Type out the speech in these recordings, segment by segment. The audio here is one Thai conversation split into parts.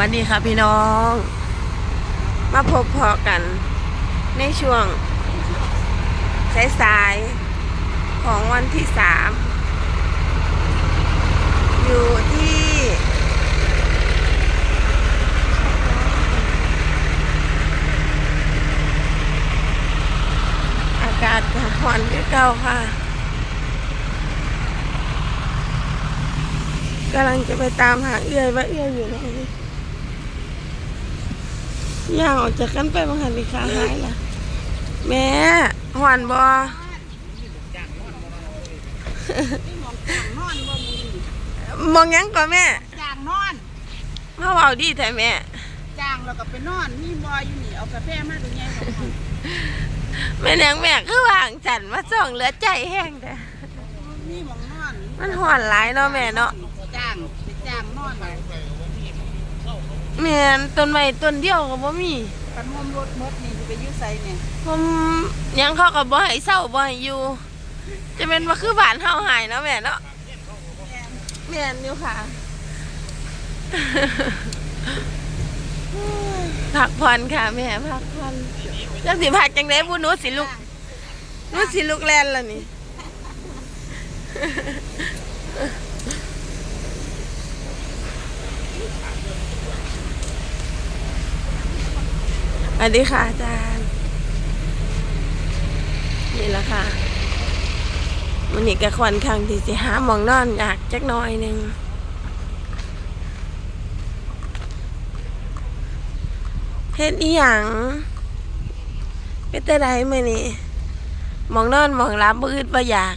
วัสดีค่ะพี่น้อง มาพบพอกัน ในช่วงสายๆของวันที่สามอยู่ที่อากาศก็ร้อนที่เก่าค่ะกำลังจะไปตามหาเอื้อยว่าเอื้อยอยู่ไหน ย่างออกจากกันไปบางหันดีขาหายละแม่หวนบอมองจ้างนอนบ่มีมองหยังก่อนแม่จางนอนมาเบาดีแต่แม่จางแล้วก็ไปนอนมีบอยอยู่นี่เอากาแฟมาดูไงของแม่นางแม่คือวางจันมาส่องเหลือใจแห้งแต่มีหมองนอน มันหวานหลายเนาะแม่เนาะจางไปจ้างนอน แม่นต้นไม้ต้นเดียวก็บ่มีปันมมรถมดนี่สิไปอยุ่ใส่เนี่ยผมหยังเขาก็บ่ให้เศร้าบ่ให้อยู่ จะเป็นว่าคือบ้านเฮาหายเนาะแม่เนาะแม่นอยู่ค่ะ พักผ่อนค่ะแม่พักผ่อนจังสิพักจังได๋บ่หนูสิลุกหนูสิลุกแล่นแล้วนี่ สวัสดีค่ะอาจารย์ นี่แหละค่ะมันนี่ก็ควันข้างที่สิหามองนอนอยากจักน้อยหนึ่งเฮ็ดอีหยังเป็นแต่ใดมื้อนี้มองนอนมองรับบ่อึดบ่อยาก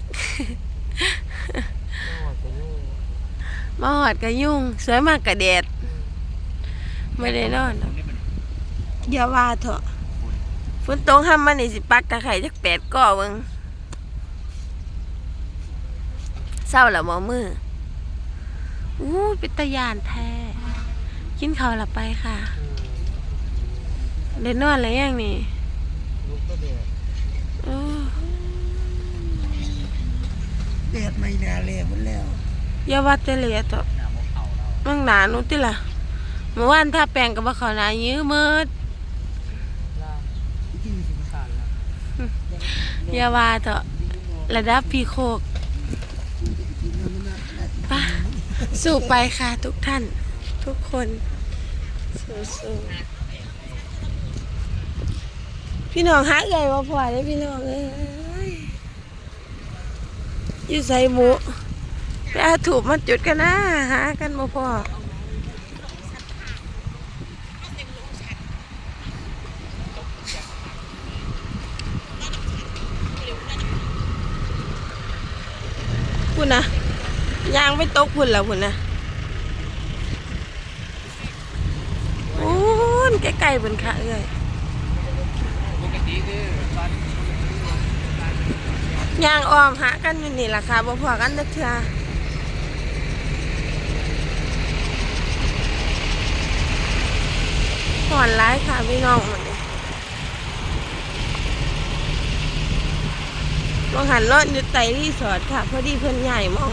มาหอดก็ยุ่งสวยมากกะแดดไม่ได้นอนหร อกอย่าว่าเถอะฝนตกห้ามมันนี่สิปักตะไคร่จักแปดก่อเบิงเศร้าแล้วหมอมืออู้เป็นตะยานแท้กินข้าวหลับไปค่ะเล่นนอนอะไรยังนี่ลูกก็เดือดเออเดือดไม่นาเลยหมดแล้วอย่าว่าแต่เหลียเถอะมั่งหนาหนุติล่ะเมื่อวานถ้าแปลงกับว่าเขาหนายื้อมืด ที่สิบขาดแล้ว อย่าว่าเถอะระดับพีโคกปะสู้ไปค่ะทุกท่าน ทุกคนสู้ๆพี่น้องหาเอ่ยมาพอได้พี่น้องเอ้ยอยู่ใส่หมูไปเอาถูกมาจุดกันนะหากันมาพอ คุณนะยางไปตกพุ่นแล้วพุ่นนะโอ้นใกล้ๆบนค่เอ้ยปกติคือตอนยางออมหากันอยู่นี่ล่ะค่ะบ่พอกันจักเทื่อหอนร้ายค่ะพี่น้อง มองหันรถอยู่ไตรีสอร์ทค่ะ พอดีเพิ่อนใหญ่มอง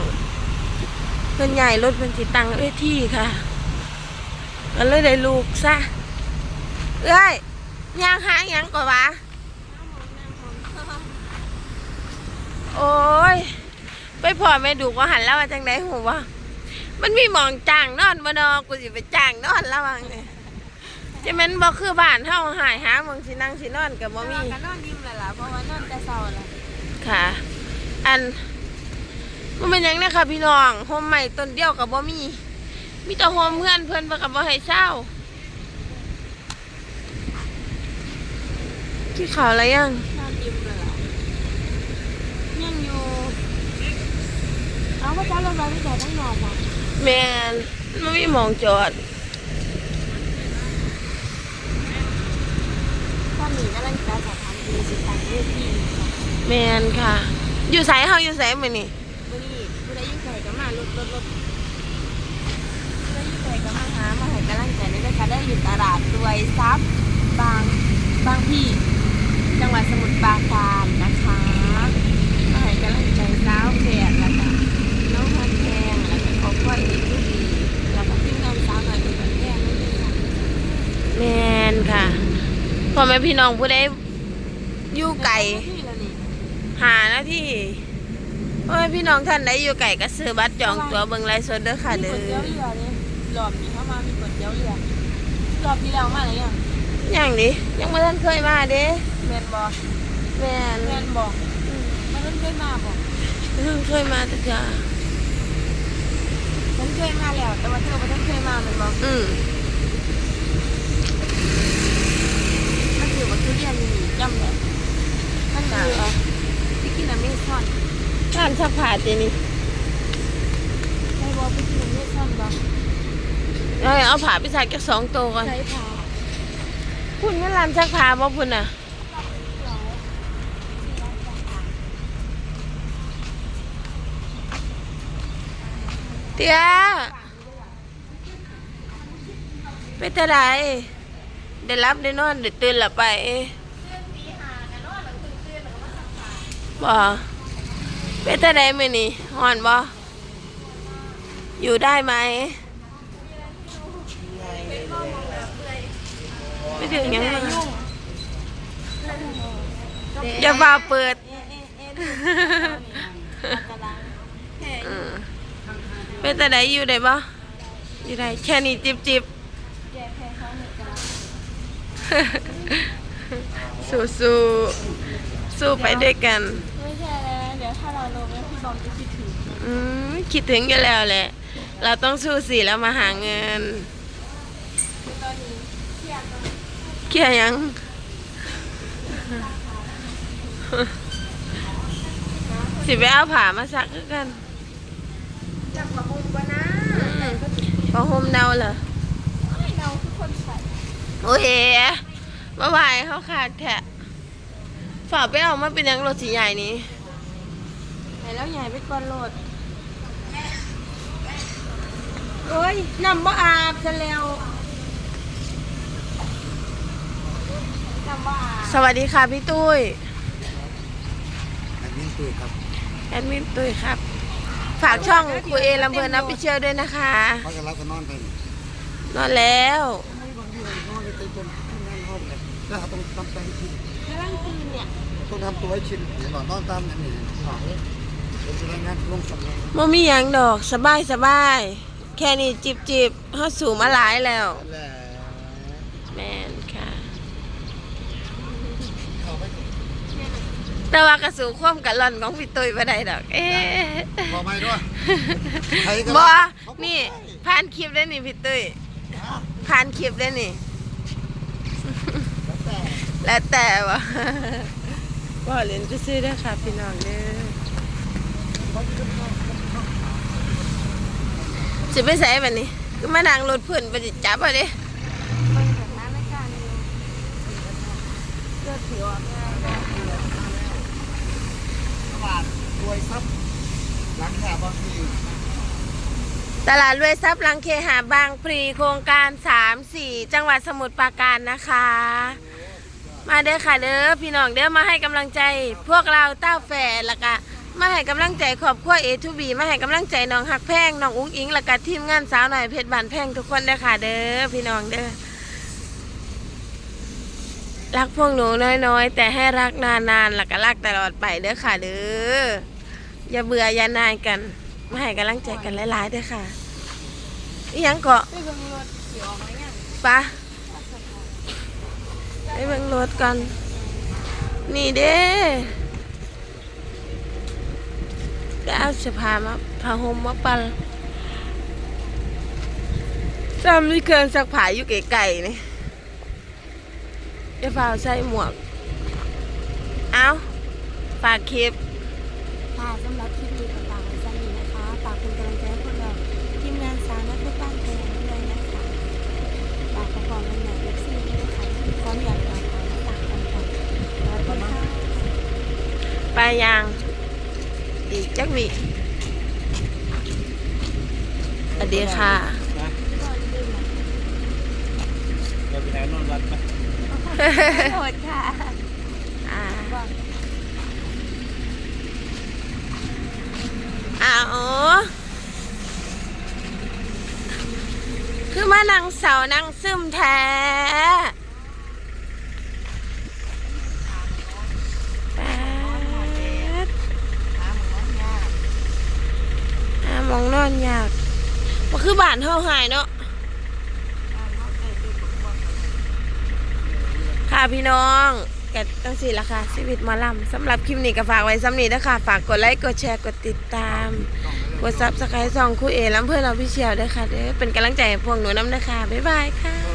เพิ่อนใหญ่รถเพิ่นสิตั้งเวทีค่ะก็เลยได้ลูกซะเอ้ยยางหาหยังก่อนวะโอ้ย ไปพอแม่ดูว่าหันแล้วมาจังไดหูว่ามันมีหมองจ้างนอนบ่นอกูสิไปจ้างนอนแล้ววังเนี่ยจะแม่นบ่คือบ้านเฮาหายหาหมองสินั่งสินอนกับบ่มีกันอนยิ้มเลยล่ะเพราะว่านอนแต่เช้าล่ะ ค่ะ อันมันเป็นหยังนะคะพี่น้องโฮมใหม่ต้นเดียวกับบ่มี มีแต่โฮมเพื่อนเพิ่นเพิ่นกับบ่ให้เช่ากี่ข่าวอะไรยังนอนยิ้มเลยล่ะยังอยู่ เอาพระเจ้าลงมาที่จอดตั้งนอนว่ะแม่นมันมีหมองจอดตอนนี้กำลังจะสถานที่สิตั้งเวทีค่ะแมนค่ะ อยู่ไสเฮาอยู่ไสมื้อนี้วันนี้ผู้ใดอยู่ไกลก็มารถรถรถผู้ใดอยู่ไกลก็มาหามาให้กำลังใจได้เลยค่ะได้อยู่ตลาดรวยทรัพย์บางบางพี่ จังหวัดสมุทรปราการนะคะมาให้กำลังใจสาวแขกแล้วก็น้องพันแพงแล้วก็ขอบคุณอีกทุกทีแล้วก็ทีมงานสาวหน่อยเป็นแพงนั่นเองค่ะพ่อแม่พี่น้องผู้ใด อยู่ไก่ที่ละนี่หาหน้าที่พ่อแม่พี่น้องท่านใดอยู่ไก่ก็ซื้อบัตรจองตั๋วเบิ่งไลฟ์สดเด้อค่ะมีเด้ก๋วยเตี๋ยวอเรือเนี่ยรอบนี้เข้ามามีก๋วยเตี๋ยวเรือรอบที่แล้วมาอะไรยังยังดิยังไม่ทันเคยมาเด้แมนบอแม่นแมนบอกมันเคยมาบอกเพิ่งเคยมาแต่จ้าฉันเคยมาแล้วแต่ว่าเธอไม่ต้องเคยมามันบอกอืมมันคือว่าทุเรียนนี่จำเลยมันคือพี่กินอเมซอน ร้านซักผ้าตีนี่ใช่บอกพี่กินอเมซอนบอกเอาเอาผ้าไปใส่แค่สองตัวก่อนใช้ผ้าคุณแม่ร้านซักผ้าบ่พุ่นน่ะเตี้ยไปแต่าไหนได้รับได้นอนได้ตื่นหลับไปบ่ ไปแต่ไหนมือนี้ฮ้อนบ่อยู่ได้ไหมไม่ถึงยังมาอย่าฟ้าเปิดเป็นแต่ไหนอยู่ได้บ่อยู่ได้แค่นี้จิบจิบสู้สู้สู้ไปด้วยกัน ถ้าเราลงแล้วพี่บอมจะคิดถึงอืมคิดถึงอยู่แล้วแหละ เราต้องสู้สิแล้วมาหาเงินตอนนี้เครียดมากเครียดยัง สิไปเอาผ้ามาซักคือกันจับมาบุกวะนะพอห่มเนาเหรอ ไม่เราทุกคนใส่โอ้ยมาไหวเขาขาดแทะฝากไปเอามาเป็นหยังรถสีใหญ่นี้ ไหนแล้วใหญ่ไปก่อนโหลดโอ้ยน้ำบ่อาบซะแล้วน้ำบ่อาบสวัสดีค่ะพี่ตุ้ยอันนี้ตุ้ยครับแอดมินตุ้ยครับ ฝากช่องครูเอลำเพลินนับไปเชียร์ด้วยนะคะ เขาจะรับกันนอนไปนี่นอนแล้ว ไม่บางทีนอนไปจนทำงานห้องเลยแล้วเราต้องทำใจให้ชินกำลังตื่นเนี่ย ต้องทำตัวให้ชินเดี๋ยวก่อนนอนตามอย่างนี้หน่อย เป็นพนักงานลงสำนักบ่มีหยังดอกสบายสบายแค่นี้จิบจิบเฮาสู่มาหลายแล้วแล้วแมนค่ะ เข้าไปแต่ว่ากระสู่ความกันล่อนของพี่ตุ้ยบ่ได้ดอก เอ๊ะบอกไม่ด้วยใครก็บ่เขาบอกนี่ผ่านคลิปได้นี่พี่ตุ้ยผ่านคลิปได้นี่แต่ แล้วแต่ว่าว่าเล่นจะซื้อได้อค่ะพี่น้องเด้อ สิไปใส่แบัดนี้ก็มานั่งรถเพิ่นไปจับเอาด้มันสถานการณ์อยู่เลือดถือออกง่ายตลาดรวยทรัพย์ลังเคหาบางพลีโครงการ 3 4 จังหวัดสมุทรปราการนะคะ มาเด้อค่ะเด้อพี่น้องเด้อมาให้กำลังใจ พวกเราเต้าแฝดล้วก็ มาให้กำลังใจครอบครัวเอทูบีมาให้กำลังใจน้องหักแพงน้องอุ้งอิงแล้วก็ทีมงานสาวหน่อยเพชรบานแพงทุกคนเด้อค่ะ เด้อพี่น้องเด้อรักพวกหนูน้อยๆ แต่ให้รักนานๆแล้วก็รักตลอดไปเด้อค่ะ เด้ออย่าเบื่ออย่านายกัน มาให้กำลังใจกันหลายๆเด้อค่ะอีหยังเกาะไม่เมือออกไหมยังปะไปเบิ่งรถกันนี่เด้ ไปเอาเสื้อผ้ามาผ้าห่มมาปันจำมีเครื่องซักผ้าอยู่ไกลๆนี่เดี๋ยวฝ้าใส่หมวก เอาฝากคลิปค่ะสำหรับคลิปนี้ก็ฝากไว้สักนี้นะคะฝากเป็นกำลังใจให้พวกเราทีมงานสาวนักฟุตบอลเพลงด้วยนะคะฝากขอความเป็นหน่อยเอฟซีด้วยนะคะพร้อมอยากฝากขอและฝากกันก่อนสวัสดีค่ะไปยางอีก จักวิสวัสดีค่ะ จะไปไหนนอนวัดไหมโหดค่ะอ่าบอกอ้าวคือมานั่งเสานั่งซึมแท้ อนยากันคือบ้านเฮาหายเนาะค่ะพี่น้องกัตั้งสี่ละค่ะชีวิตมาลำสำหรับคลิปนี้ก็ฝากไว้สำนีนะคะฝากกดไลค์กดแชร์กดติดตาม กดซับสไครต์ซองคู่เอลำเพื่อนเราพี่เชียวด้วยค่ะเด้อเป็นกำลังใจให้พวกหนูน้ำนะคะบ๊ายบายค่ะ